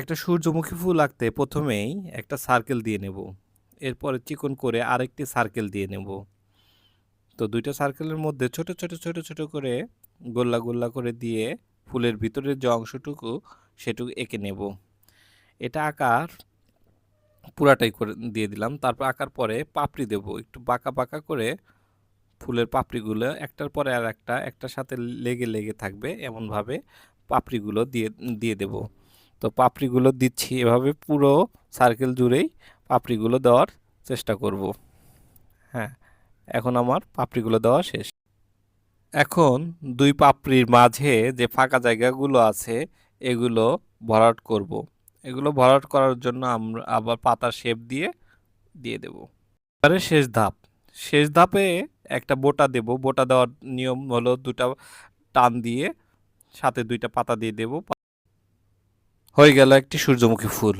একটা সূর্যমুখী ফুল আঁকতে প্রথমেই একটা সার্কেল দিয়ে নেব। এরপরে চিকন করে আরেকটি সার্কেল দিয়ে নেব। তো দুইটা সার্কেলের মধ্যে ছোট ছোট ছোট ছোট করে গোল্লা গোল্লা করে দিয়ে ফুলের ভিতরের যে অংশটুকু সেটুকু এঁকে নেব। এটা আঁকার পুরাটাই করে, দিয়ে দিলাম। তারপর আঁকার পরে পাপড়ি দেব। একটু বাঁকা বাঁকা করে ফুলের পাপড়িগুলো একটার পরে আর একটা একটার সাথে লেগে লেগে থাকবে এমনভাবে পাপড়িগুলো দিয়ে দিয়ে দেব। তো পাপড়িগুলো দিচ্ছি। এভাবে পুরো সার্কেল জুড়েই পাপড়িগুলো দেওয়ার চেষ্টা করব। হ্যাঁ এখন আমার পাপড়িগুলো দেওয়া শেষ। এখন দুই পাপড়ির মাঝে যে ফাঁকা জায়গাগুলো আছে, এগুলো ভরাট করব। এগুলো ভরাট করার জন্য আমরা আবার পাতার শেপ দিয়ে দিয়ে দেব। এবারে শেষ ধাপ। শেষ ধাপে একটা বোটা দেব। বোটা দেওয়ার নিয়ম হলো দুটা টান দিয়ে সাথে দুইটা পাতা দিয়ে দেব। হয়ে গেল একটি সূর্যমুখী ফুল।